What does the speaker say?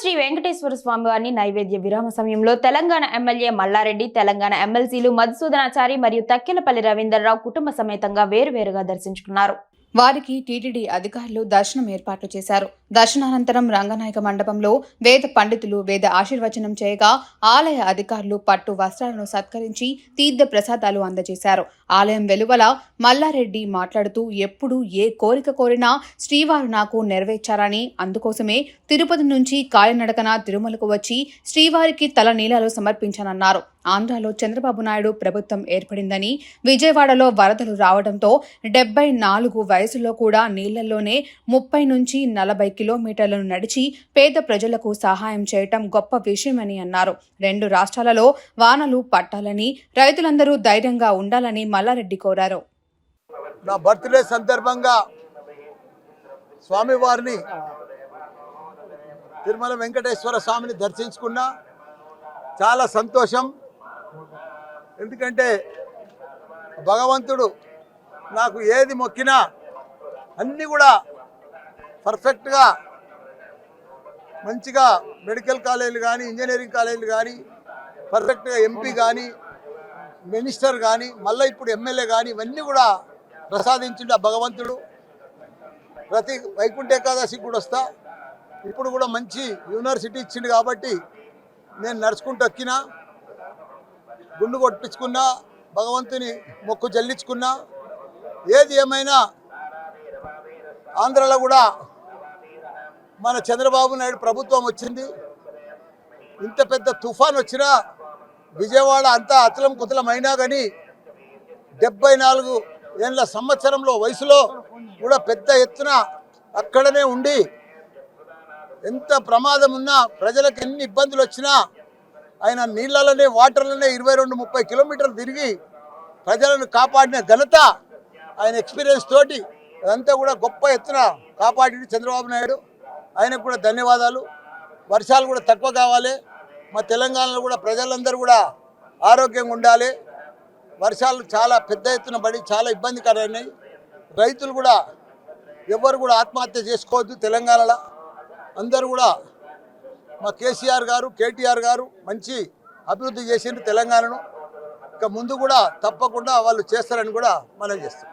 శ్రీ వెంకటేశ్వర స్వామి వారిని నైవేద్య విరామ సమయంలో తెలంగాణ ఎమ్మెల్యే మల్లారెడ్డి తెలంగాణ ఎమ్మెల్సీలు మధుసూదనాచారి మరియు తక్కెలపల్లి రవీందర్రావు కుటుంబ సమేతంగా వేరువేరుగా దర్శించుకున్నారు. వారికి టీటీడీ అధికారులు దర్శనం ఏర్పాట్లు చేశారు. దర్శనానంతరం రంగనాయక మండపంలో వేద పండితులు వేద ఆశీర్వచనం చేయగా ఆలయ అధికారులు పట్టు వస్త్రాలను సత్కరించి తీర్థ ప్రసాదాలు అందజేశారు. ఆలయం వెలువల మల్లారెడ్డి మాట్లాడుతూ ఎప్పుడు ఏ కోరిక కోరినా శ్రీవారు నాకు నెరవేర్చారని అందుకోసమే తిరుపతి నుంచి కాలినడకన తిరుమలకు వచ్చి శ్రీవారికి తల నీలాలు సమర్పించానన్నారు. ఆంధ్రాలో చంద్రబాబు నాయుడు ప్రభుత్వం ఏర్పడిందని విజయవాడలో వరదలు రావడంతో డెబ్బై నాలుగు వయసులో కూడా నీళ్ళలోనే ముప్పై నుంచి నలభై కిలోమీటర్లను నడిచి పేద ప్రజలకు సహాయం చేయటం గొప్ప విషయమని అన్నారు. రెండు రాష్ట్రాలలో వానలు పట్టాలని రైతులందరూ ధైర్యంగా ఉండాలని మల్లారెడ్డి కోరారు. నా బర్త్డే సందర్భంగా స్వామివారిని తిరుమల వెంకటేశ్వర స్వామిని దర్శించుకున్నా చాలా సంతోషం. ఎందుకంటే భగవంతుడు నాకు ఏది మొక్కినా అన్నీ కూడా పర్ఫెక్ట్గా మంచిగా మెడికల్ కాలేజీలు కానీ ఇంజనీరింగ్ కాలేజీలు కానీ పర్ఫెక్ట్గా ఎంపీ కానీ మినిస్టర్ కానీ మళ్ళీ ఇప్పుడు ఎమ్మెల్యే కానీ ఇవన్నీ కూడా ప్రసాదించిండు ఆ భగవంతుడు. ప్రతి వైకుంఠ ఏకాదశికి కూడా వస్తా. ఇప్పుడు కూడా మంచి యూనివర్సిటీ ఇచ్చిండు కాబట్టి నేను నడుచుకుంటూ ఎక్కినా గుండు కొట్టించుకున్నా భగవంతుని మొక్కు చెల్లించుకున్నా ఏది ఏమైనా ఆంధ్రలో కూడా మన చంద్రబాబు నాయుడు ప్రభుత్వం వచ్చింది. ఇంత పెద్ద తుఫాన్ వచ్చినా విజయవాడ అంతా అతలం కుతలం అయినా కానీ డెబ్బై నాలుగు ఏళ్ళ సంవత్సరంలో వయసులో కూడా పెద్ద ఎత్తున అక్కడనే ఉండి ఎంత ప్రమాదం ఉన్నా ప్రజలకు ఎన్ని ఇబ్బందులు వచ్చినా ఆయన నీళ్ళలోనే వాటర్లోనే ఇరవై రెండు ముప్పై కిలోమీటర్లు తిరిగి ప్రజలను కాపాడిన ఘనత ఆయన ఎక్స్పీరియన్స్ తోటి అదంతా కూడా గొప్ప ఎత్తున కాపాడి చంద్రబాబు నాయుడు. ఆయనకు కూడా ధన్యవాదాలు. వర్షాలు కూడా తక్కువ కావాలి. మా తెలంగాణలో కూడా ప్రజలందరూ కూడా ఆరోగ్యంగా ఉండాలి. వర్షాలు చాలా పెద్ద ఎత్తున పడి చాలా ఇబ్బందికరమైనాయి. రైతులు కూడా ఎవరు కూడా ఆత్మహత్య చేసుకోవద్దు తెలంగాణలో. అందరూ కూడా మా కేసీఆర్ గారు కేటీఆర్ గారు మంచి అభివృద్ధి చేసిండ్రు తెలంగాణను. ఇంకా ముందు కూడా తప్పకుండా వాళ్ళు చేస్తారని కూడా మనం చేస్తాం